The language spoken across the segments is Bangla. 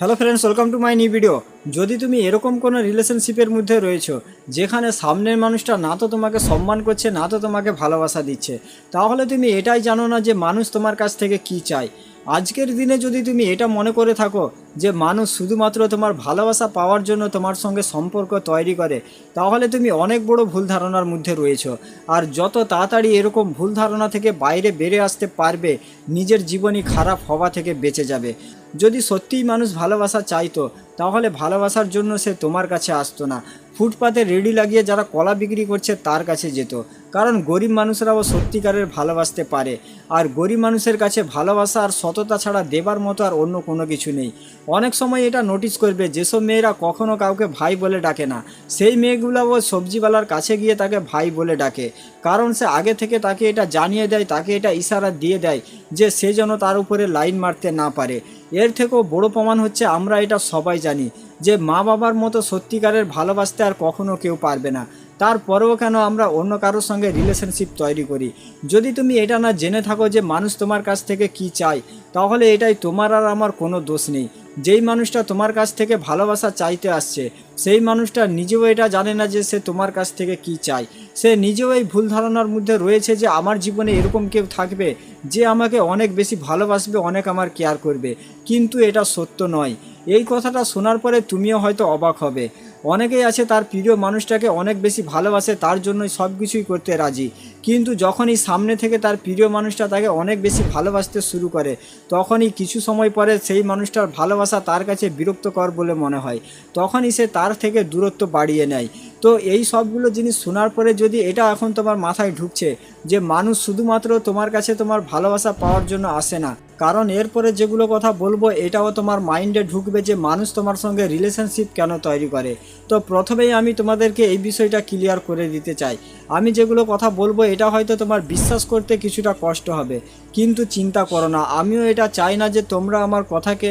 Hello friends welcome to my new video যদি তুমি এরকম কোনো রিলেশনশিপের মধ্যে রয়েছো, যেখানে সামনের মানুষটা না তো তোমাকে সম্মান করছে, না তো তোমাকে ভালোবাসা দিচ্ছে, তাহলে তুমি এটাই জানো না যে মানুষ তোমার কাছ থেকে কি চায়। আজকের দিনে যদি তুমি এটা মনে করে থাকো যে মানুষ শুধুমাত্র তোমার ভালোবাসা পাওয়ার জন্য তোমার সঙ্গে সম্পর্ক তৈরি করে, তাহলে তুমি অনেক বড় ভুল ধারণার মধ্যে রয়েছো। আর যত তাড়াতাড়ি এরকম ভুল ধারণা থেকে বাইরে বেরিয়ে আসতে পারবে, নিজের জীবনই খারাপ হওয়া থেকে বেঁচে যাবে। যদি সত্যিই মানুষ ভালোবাসা চাইতো, তাহলে ভালোবাসার জন্য সে তোমার কাছে আসতো না। ফুটপাতে রেডি লাগিয়ে যারা কলা বিক্রি করছে তার কাছে যেত। কারণ গরিব মানুষরাও সত্যিকারের ভালোবাসতে পারে। আর গরিব মানুষের কাছে ভালোবাসা আর সততা ছাড়া দেবার মতো আর অন্য কোনো কিছু নেই। অনেক সময় এটা নোটিস করবে, যেসব মেয়েরা কখনো কাউকে ভাই বলে ডাকে না। সেই মেয়েগুলো ও সবজিওয়ালার কাছে গিয়ে তাকে ভাই বলে ডাকে। কারণ সে আগে থেকে তাকে এটা জানিয়ে দেয়, তাকে এটা ইশারা দিয়ে দেয় যে সে যেন তার উপরে লাইন মারতে না পারে। এর থেকেও বড় প্রমাণ হচ্ছে আমরা এটা সবাই জানি যে মা বাবার মতো সত্যিকারের ভালোবাসতে আর কখনো কেউ পারবে না। তারপরেও কেন আমরা অন্য কারোর সঙ্গে রিলেশনশিপ তৈরি করি? যদি তুমি এটা না জেনে থাকো যে মানুষ তোমার কাছ থেকে কি চায়, তাহলে এটাই তোমার আর আমার কোনো দোষ নেই। যেই মানুষটা তোমার কাছ থেকে ভালোবাসা চাইতে আসছে, সেই মানুষটা নিজেও এটা জানে না যে সে তোমার কাছ থেকে কি চায়। সে নিজেও এই ভুল ধারণার মধ্যে রয়েছে যে আমার জীবনে এরকম কেউ থাকবে, যে আমাকে অনেক বেশি ভালোবাসবে, অনেক আমার কেয়ার করবে। কিন্তু এটা সত্য নয়। এই কথাটা শোনার পরে তুমিও হয়তো অবাক হবে। অনেকেই আছে তার প্রিয় মানুষটাকে অনেক বেশি ভালোবাসে, তার জন্যই সব কিছুই করতে রাজি। কিন্তু যখনই সামনে থেকে তার প্রিয় মানুষটা তাকে অনেক বেশি ভালোবাসতে শুরু করে, তখনই কিছু সময় পরে সেই মানুষটার ভালোবাসা তার কাছে বিরক্তকর বলে মনে হয়। তখনই সে তার থেকে দূরত্ব বাড়িয়ে নেয়। তো এই সবগুলো জিনিস শোনার পরে যদি এটা এখন তোমার মাথায় ঢুকছে যে মানুষ শুধুমাত্র তোমার কাছে তোমার ভালোবাসা পাওয়ার জন্য আসে না কারণ এরপরে যেগুলো কথা বলব, এটাও তোমার মাইন্ডে ঢুকবে যে মানুষ তোমার সঙ্গে রিলেশনশিপ কেন তৈরি করে। তো প্রথমেই আমি তোমাদেরকে এই বিষয়টা ক্লিয়ার করে দিতে চাই। আমি যেগুলো কথা বলব, এটা হয়তো তোমার বিশ্বাস করতে কিছুটা কষ্ট হবে। কিন্তু চিন্তা করো না, আমিও এটা চাই না যে তোমরা আমার কথাকে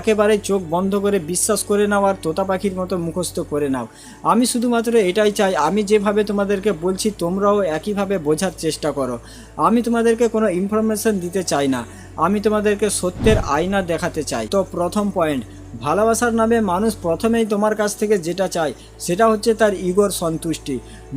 একেবারে চোখ বন্ধ করে বিশ্বাস করে নাও আর তোতা পাখির মতো মুখস্থ করে নাও। আমি শুধুমাত্র এটাই চাই, আমি যেভাবে তোমাদেরকে বলছি তোমরাও একইভাবে বোঝার চেষ্টা করো। আমি তোমাদেরকে কোনো ইনফরমেশন দিতে চাই না, আমি তোমাদেরকে সত্যের আয়না দেখাতে চাই। তো প্রথম পয়েন্ট ভালোবাসার নামে মানুষ প্রথমেই তোমার কাছ থেকে যেটা চায়, সেটা হচ্ছে তার ইগোর সন্তুষ্টি।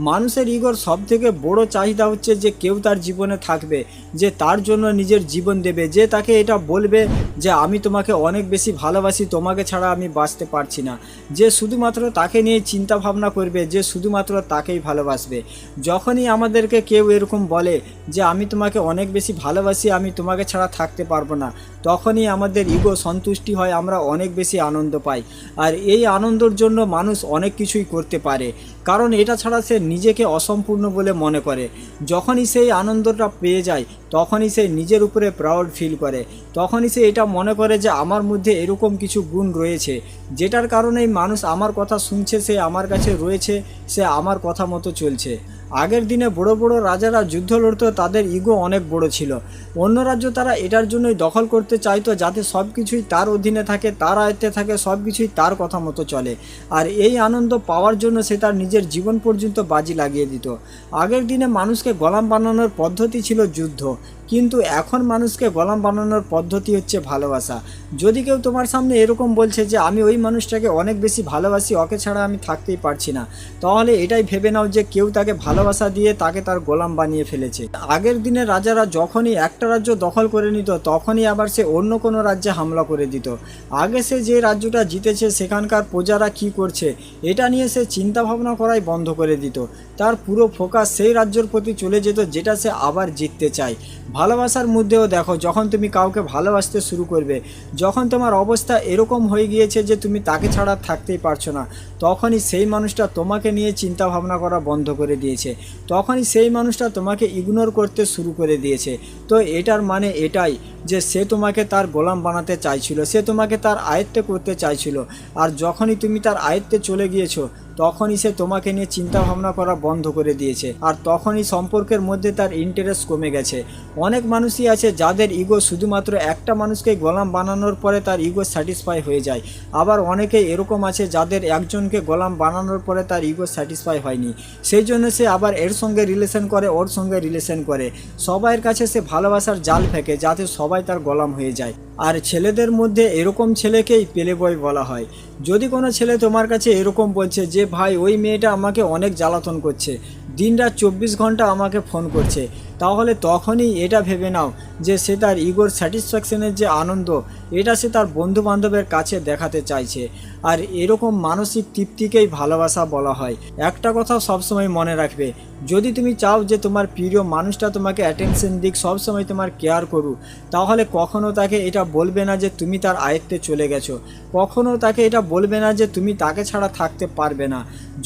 মানুষের ইগোর সব থেকে বড় চাহিদা হচ্ছে যে কেউ তার জীবনে থাকবে, যে তার জন্য নিজের জীবন দেবে, যে তাকে এটা বলবে যে আমি তোমাকে অনেক বেশি ভালোবাসি, তোমাকে ছাড়া আমি বাঁচতে পারছি না। যে শুধুমাত্র তাকে নিয়ে চিন্তা ভাবনা করবে, যে শুধুমাত্র তাকেই ভালোবাসবে। যখনই আমাদেরকে কেউ এরকম বলে যে আমি তোমাকে অনেক বেশি ভালোবাসি, আমি তোমাকে ছাড়া থাকতে পারব না, তখনই আমাদের ইগো সন্তুষ্টি হয়, আমরা অনেক বেশি আনন্দ পায়। আর এই আনন্দর জন্য মানুষ অনেক কিছুই করতে পারে। কারণ এটা ছাড়া সে নিজেকে অসম্পূর্ণ বলে মনে করে। যখনই সেই আনন্দটা পেয়ে যায়, তখনই সে নিজের উপরে প্রাউড ফিল করে। তখনই সে এটা মনে করে যে আমার মধ্যে এরকম কিছু গুণ রয়েছে, যেটার কারণেই মানুষ আমার কথা শুনছে, সে আমার কাছে রয়েছে, সে আমার কথা মতো চলছে। আগের দিনে বড় বড় রাজারা যুদ্ধ লড়তো তাদের ইগো অনেক বড় ছিল। অন্য রাজ্য তারা এটার জন্যই দখল করতে চাইতো যাতে সব কিছুই তার অধীনে থাকে, তার আয়ত্তে থাকে সব কিছুই তার কথা মতো চলে। আর এই আনন্দ পাওয়ার জন্য সে তার নিজের জীবন পর্যন্ত বাজি লাগিয়ে দিত। আগের দিনে মানুষকে গোলাম বানানোর পদ্ধতি ছিল যুদ্ধ। কিন্তু এখন মানুষকে গোলাম বানানোর পদ্ধতি হচ্ছে ভালোবাসা। যদি কেউ তোমার সামনে এরকম বলছে যে, আমি ওই মানুষটাকে অনেক বেশি ভালোবাসি, ওকে ছাড়া আমি থাকতেই পারছি না, তাহলে এটাই ভেবে নাও যে, কেউ তাকে ভালোবাসা দিয়ে তাকে তার গোলাম বানিয়ে ফেলেছে। আগের দিনে রাজারা যখনই একটা রাজ্য দখল করে নিত, তখনই আবার সে অন্য কোনো রাজ্যে হামলা করে দিত। আগে সে যে রাজ্যটা জিতেছে, সেখানকার প্রজারা কি করছে, এটা নিয়ে সে চিন্তা ভাবনা করাই বন্ধ করে দিত। তার পুরো ফোকাস সেই রাজ্যের প্রতি চলে যেত, যেটা সে আবার জিততে চায়। ভালোবাসার মধ্যেও দেখো, যখন তুমি কাউকে ভালোবাসতে শুরু করবে, যখন তোমার অবস্থা এরকম হয়ে গিয়েছে যে তুমি তাকে ছাড়া থাকতেই পারছ না, তখনই সেই মানুষটা তোমাকে নিয়ে চিন্তা ভাবনা করা বন্ধ করে দিয়েছে। তখনই সেই মানুষটা তোমাকে ইগনোর করতে শুরু করে দিয়েছে। তো এটার মানে এটাই যে সে তোমাকে তার গোলাম বানাতে চাইছিল, সে তোমাকে তার আয়ত্তে করতে চাইছিল। আর যখনই তুমি তার আয়ত্তে চলে গিয়েছো তখনই সে তোমাকে নিয়ে চিন্তা ভাবনা করা বন্ধ করে দিয়েছে। আর তখনই সম্পর্কের মধ্যে তার ইন্টারেস্ট কমে গেছে। অনেক মানুষই আছে যাদের ইগো শুধুমাত্র একটা মানুষকে গোলাম বানানোর পরে তার ইগো স্যাটিসফাই হয়ে যায়। আবার অনেকেই এরকম আছে যাদের একজনকে গোলাম বানানোর পরে তার ইগো স্যাটিসফাই হয়নি। সেই জন্য সে আবার এর সঙ্গে রিলেশন করে, ওর সঙ্গে রিলেশন করে। সবাইয়ের কাছে সে ভালোবাসার জাল ফেঁকে যাতে সবাই তার গোলাম হয়ে যায়। আর ছেলেদের মধ্যে এরকম ছেলেকেই পেলে বয় বলা হয়। যদি কোনো ছেলে তোমার কাছে এরকম বলছে যে ভাই ওই মেয়েটা আমাকে অনেক জ্বালাতন করছে। দিনরাত চব্বিশ ঘণ্টা আমাকে ফোন করছে। তাহলে তখনই এটা ভেবে নাও যে সে তার ইগোর স্যাটিসফ্যাকশনের যে আনন্দ, এটা সে তার বন্ধু বান্ধবের কাছে দেখাতে চাইছে। আর এরকম মানসিক তৃপ্তিকেই ভালোবাসা বলা হয়। একটা কথা সবসময় মনে রাখবে, যদি তুমি চাও যে তোমার প্রিয় মানুষটা তোমাকে অ্যাটেনশন দিক, সবসময় তোমার কেয়ার করুক, তাহলে কখনো তাকে এটা বলবে না যে তুমি তার আয়ত্তে চলে গেছো। কখনো তাকে এটা বলবে না যে তুমি তাকে ছাড়া থাকতে পারবে না।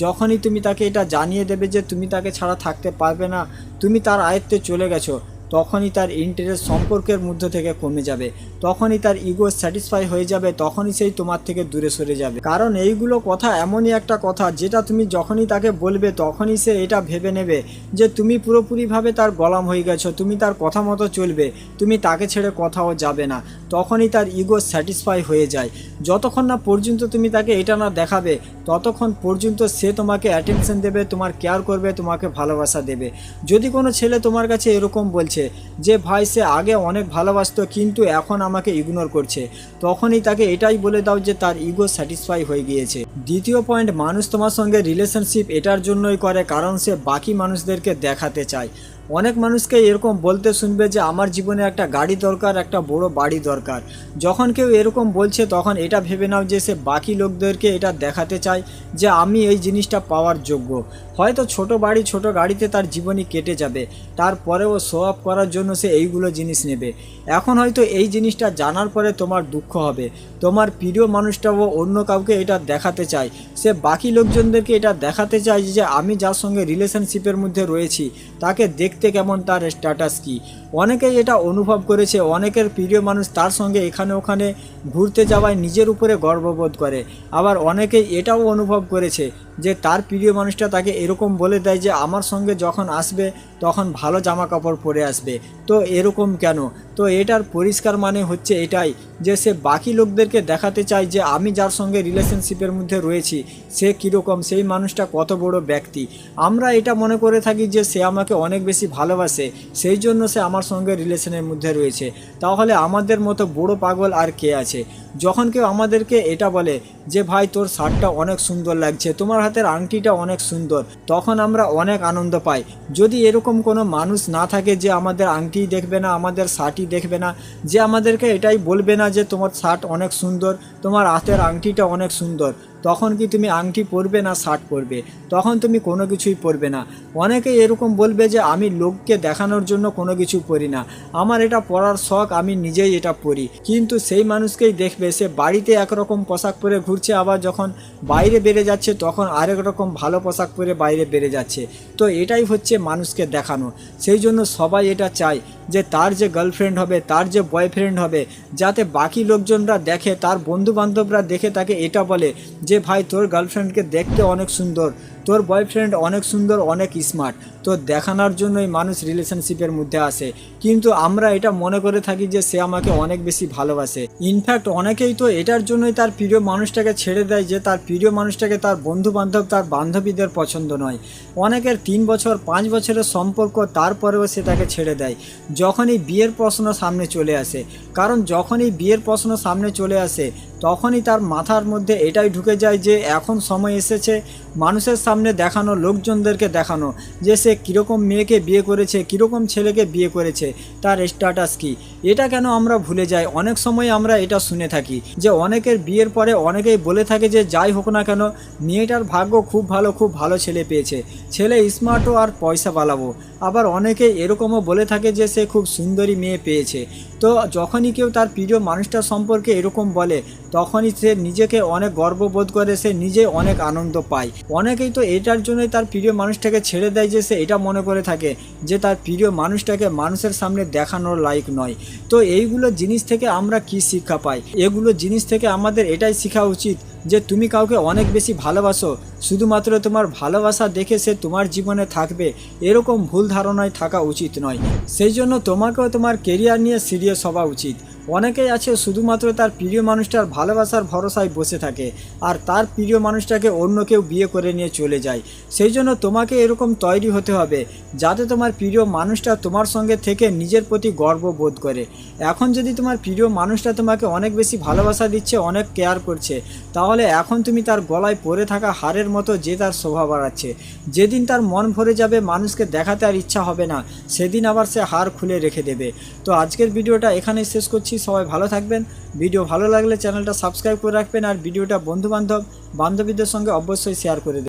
যখনই তুমি তাকে এটা জানিয়ে দেবে যে তুমি তাকে ছাড়া থাকতে পারবে না তুমি তার আয়ত্তে চলে গেছো। তখনই তার ইন্টারেস্ট সম্পর্কের মধ্যে থেকে কমে যাবে। তখনই তার ইগো স্যাটিসফাই হয়ে যাবে, তখনই সেই তোমার থেকে দূরে সরে যাবে। কারণ এইগুলো কথা এমনই একটা কথা যেটা তুমি যখনই তাকে বলবে তখনই সে এটা ভেবে নেবে যে তুমি পুরোপুরিভাবে তার গলাম হয়ে গেছো, তুমি তার কথা মতো চলবে, তুমি তাকে ছেড়ে কোথাও যাবে না। তখনই তার ইগো স্যাটিসফাই হয়ে যায়। যতক্ষণ না পর্যন্ত তুমি তাকে এটা না দেখাবে, ততক্ষণ পর্যন্ত সে তোমাকে অ্যাটেনশন দেবে, তোমার কেয়ার করবে, তোমাকে ভালোবাসা দেবে। যদি কোনো ছেলে তোমার কাছে এরকম বলছে যে ভাই সে আগে অনেক ভালোবাসত, কিন্তু এখন আমাকে ইগনোর করছে। তখনই তাকে এটাই বলে দাও যে তার ইগো স্যাটিসফাই হয়ে গিয়েছে। দ্বিতীয় পয়েন্ট মানুষ তোমার সঙ্গে রিলেশনশিপ এটার জন্যই করে কারণ সে বাকি মানুষদেরকে দেখাতে চায়। অনেক মানুষকে এরকম বলতে শুনবে যে আমার জীবনে একটা গাড়ি দরকার, একটা বড় বাড়ি দরকার। যখন কেউ এরকম বলছে, তখন এটা ভেবে নাও যে সে বাকি লোকদেরকে এটা দেখাতে চায় যে আমি এই জিনিসটা পাওয়ার যোগ্য। হয়তো ছোট বাড়ি, ছোট গাড়িতে তার জীবনই কেটে যাবে। তারপরেও শো আপ করার জন্য সে এইগুলো জিনিস নেবে। এখন হয়তো এই জিনিসটা জানার পরে তোমার দুঃখ হবে। তোমার প্রিয় মানুষটাও অন্য কাউকে এটা দেখাতে চায়। সে বাকি লোকজনদেরকে এটা দেখাতে চায় যে আমি যার সঙ্গে রিলেশনশিপের মধ্যে রয়েছি, তাকে দেখতে কেমন তার স্ট্যাটাস কি? অনেকেই এটা অনুভব করেছে, অনেকের প্রিয় মানুষ তার সঙ্গে এখানে ওখানে ঘুরতে যাওয়ায় নিজের উপরে গর্ববোধ করে। আবার অনেকেই এটাও অনুভব করেছে যে তার প্রিয় মানুষটা তাকে এরকম বলে দেয় যে আমার সঙ্গে যখন আসবে, তখন ভালো জামা কাপড় পরে আসবে। তো এরকম কেন? তো এটার পরিষ্কার মানে হচ্ছে এটাই যে সে বাকি লোকদেরকে দেখাতে চায় যে আমি যার সঙ্গে রিলেশনশিপের মধ্যে রয়েছি, সে কীরকম, সেই মানুষটা কত বড় ব্যক্তি। আমরা এটা মনে করে থাকি যে সে আমাকে অনেক বেশি ভালোবাসে, সেই জন্য সে আমার সঙ্গে রিলেশনের মধ্যে রয়েছে। তাহলে আমাদের মতো বড় পাগল আর কে আছে? যখন কেউ আমাদেরকে এটা বলে যে, ভাই, তোর শার্টটা অনেক সুন্দর লাগছে, তোমার হাতের আংটিটা অনেক সুন্দর, তখন আমরা অনেক আনন্দ পাই। যদি এরকম কোনো মানুষ না থাকে যে, আমাদের আংটি দেখবে না, আমাদের শার্টই দেখবে না, যে, আমাদেরকে এটাই বলবে না যে, তোমার শার্ট অনেক সুন্দর, তোমার হাতের আংটিটা অনেক সুন্দর। তখন কি তুমি আংটি পরবে না শার্ট পরবে? তখন তুমি কোনো কিছুই পরবে না। অনেকে এরকম বলবে যে, আমি লোককে দেখানোর জন্য কোনো কিছু পরি না। আমার এটা পরার শখ, আমি নিজেই এটা পরি। কিন্তু সেই মানুষকেই দেখবে, সে বাড়িতে একরকম পোশাক পরে ঘুরছে, আবার যখন বাইরে বেড়ে যাচ্ছে, তখন আরেক রকম ভালো পোশাক পরে বাইরে বেড়ে যাচ্ছে। তো এটাই হচ্ছে মানুষকে দেখানো। সেই জন্য সবাই এটা চায়। যে তার যে গার্লফ্রেন্ড হবে, তার যে বয়ফ্রেন্ড হবে, যাতে বাকি লোকজনরা দেখে, তার বন্ধু বান্ধবরা দেখে তাকে এটা বলে যে, ভাই, তোর গার্লফ্রেন্ডকে দেখতে অনেক সুন্দর। তোর বয়ফ্রেন্ড অনেক সুন্দর, অনেক স্মার্ট তো দেখানোর জন্যই মানুষ রিলেশনশিপের মধ্যে আসে। কিন্তু আমরা এটা মনে করে থাকি যে সে আমাকে অনেক বেশি ভালোবাসে। ইনফ্যাক্ট অনেকেই তো এটার জন্যই তার প্রিয় মানুষটাকে ছেড়ে দেয় যে তার প্রিয় মানুষটাকে তার বন্ধু বান্ধব তার বান্ধবীদের পছন্দ নয়। অনেকের তিন বছর, পাঁচ বছরের সম্পর্ক, তারপরেও সে তাকে ছেড়ে দেয়। যখনই বিয়ের প্রশ্ন সামনে চলে আসে, কারণ যখনই বিয়ের প্রশ্ন সামনে চলে আসে তখনই তার মাথার মধ্যে এটাই ঢুকে যায় যে এখন সময় এসেছে মানুষের সামনে দেখানো, লোকজনদেরকে দেখানো যে সে কীরকম মেয়েকে বিয়ে করেছে, কীরকম ছেলেকে বিয়ে করেছে, তার স্ট্যাটাস কি। এটা কেন আমরা ভুলে যাই? অনেক সময় আমরা এটা শুনে থাকি যে অনেকের বিয়ের পরে অনেকেই বলে থাকে যে যাই হোক না কেন, মেয়েটার ভাগ্য খুব ভালো খুব ভালো ছেলে পেয়েছে। ছেলে স্মার্টও আর পয়সা পালাবো আবার অনেকে এরকমও বলে থাকে যে সে খুব সুন্দরী মেয়ে পেয়েছে। তো যখনই কেউ তার প্রিয় মানুষটা সম্পর্কে এরকম বলে, তখনই সে নিজেকে অনেক গর্ববোধ করে, সে নিজে অনেক আনন্দ পায়। অনেকেই তো এটার জন্যই তার প্রিয় মানুষটাকে ছেড়ে দেয় যে সে এটা মনে করে থাকে, যে তার প্রিয় মানুষটাকে মানুষের সামনে দেখানোর লাইক নয়। তো এইগুলো জিনিস থেকে আমরা কি শিক্ষা পাই? এগুলো জিনিস থেকে আমাদের এটাই শেখা উচিত যে তুমি কাউকে অনেক বেশি ভালোবাসো, শুধুমাত্র তোমার ভালোবাসা দেখে সে তোমার জীবনে থাকবে, এরকম ভুল ধারণায় থাকা উচিত নয়। সেই জন্য তোমাকেও তোমার কেরিয়ার নিয়ে সিরিয়াস হওয়া উচিত। অনেকেই আছে শুধুমাত্র তার প্রিয় মানুষটার ভালোবাসার ভরসায় বসে থাকে আর তার প্রিয় মানুষটাকে অন্য কেউ বিয়ে করে নিয়ে চলে যায়। সেই জন্য তোমাকে এরকম তৈরি হতে হবে যাতে তোমার প্রিয় মানুষটা তোমার সঙ্গে থেকে নিজের প্রতি গর্ব বোধ করে। এখন যদি তোমার প্রিয় মানুষটা তোমাকে অনেক বেশি ভালোবাসা দিচ্ছে, অনেক কেয়ার করছে, তাহলে এখন তুমি তার গলায় পড়ে থাকা হারের মতো যে তার শোভা বাড়াচ্ছে। যেদিন তার মন ভরে যাবে, মানুষকে দেখাতে আর ইচ্ছা হবে না, সেদিন আবার সে হার খুলে রেখে দেবে। তো আজকের ভিডিওটা এখানেই শেষ করছি। সবাই ভালো থাকবেন। ভিডিও ভালো লাগলে চ্যানেলটা সাবস্ক্রাইব করে রাখবেন আর ভিডিওটা বন্ধুবান্ধব, বান্ধবীদের সঙ্গে অবশ্যই শেয়ার করে